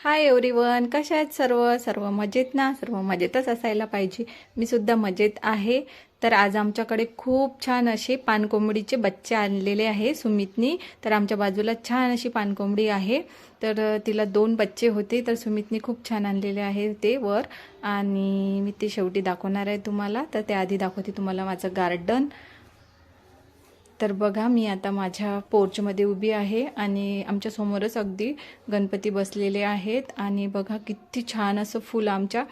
Hi everyone कशा आहेत सर्व? सर्व मजेत ना? सर्व मजेतच असायला पाहिजे. मी सुद्धा मजेत आहे. तर आज आमच्याकडे खूप छान असे पानकोंबडीचे बच्चे आणलेले आहे सुमितनी. तर आमच्या बाजूला छान अशी पानकोंबडी आहे. तर तिला दोन बच्चे होते तर सुमितनी खूप छान आणलेले आहे ते वर. आणि मी ते शेवटी दाखवणार आहे तुम्हाला. तर त्याआधी दाखवते तुम्हाला माझं गार्डन तर बघा मी आता माझ्या पोर्चमध्ये उभी आहे आणि आमच्या समोरच अगदी गणपती बसलेले आहेत. आणि बघा किती छान असं फुल आमच्या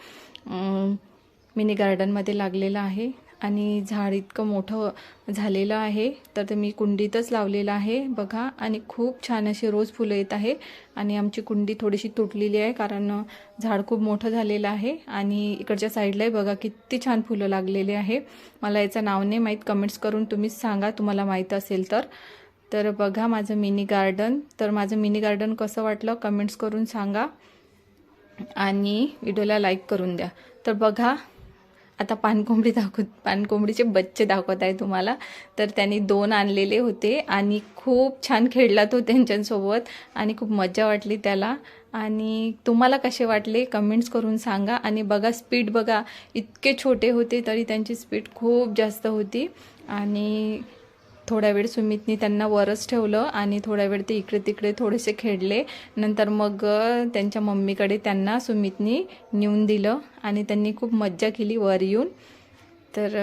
मिनी गार्डनमध्ये लागलेलं आहे. आणि झाड इतकं मोठं झालेलं आहे तर ते मी कुंडीतच लावलेलं आहे. बघा आणि खूप छान असे रोज फुलं येत आहे. आणि आमची कुंडी थोडीशी तुटलेली आहे कारण झाड खूप मोठं झालेलं आहे. आणि इकडच्या साईडलाही बघा किती छान फुलं लागलेली आहे. मला याचं नाव नाही माहीत. कमेंट्स करून तुम्हीच सांगा. तुम्हाला माहीत असेल तर. तर बघा माझं मिनी गार्डन. तर माझं मिनी गार्डन कसं वाटलं? कमेंट्स करून सांगा. आणि व्हिडिओला लाईक करून द्या. तर बघा आता पानकोंबडी दाखवत पानकोंबडीचे बच्चे दाखवत आहे तुम्हाला. तर त्यांनी दोन आणलेले होते आणि खूप छान खेळला तो त्यांच्यासोबत आणि खूप मजा वाटली त्याला. आणि तुम्हाला कसे वाटले कमेंट्स करून सांगा आणि बघा स्पीड बघा इतके छोटे होते तरी त्यांची स्पीड खूप जास्त होती. आणि थोड्या वेळ सुमितनी त्यांना वरच ठेवलं आणि थोड्या वेळ ते इकडे तिकडे थोडेसे खेळले. नंतर मग त्यांच्या मम्मीकडे त्यांना सुमितनी नेऊन दिलं आणि त्यांनी खूप मज्जा केली वर येऊन. तर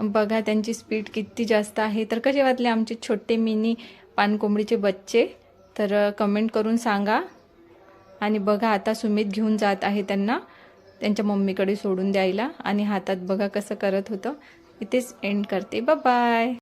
बघा त्यांची स्पीड किती जास्त आहे. तर कसे वाटले आमचे छोटे मिनी पानकोंबडीचे बच्चे? तर कमेंट करून सांगा. आणि बघा आता सुमित घेऊन जात आहे त्यांना त्यांच्या मम्मीकडे सोडून द्यायला. आणि हातात बघा कसं करत होतं. इथेच एंड करते. बाय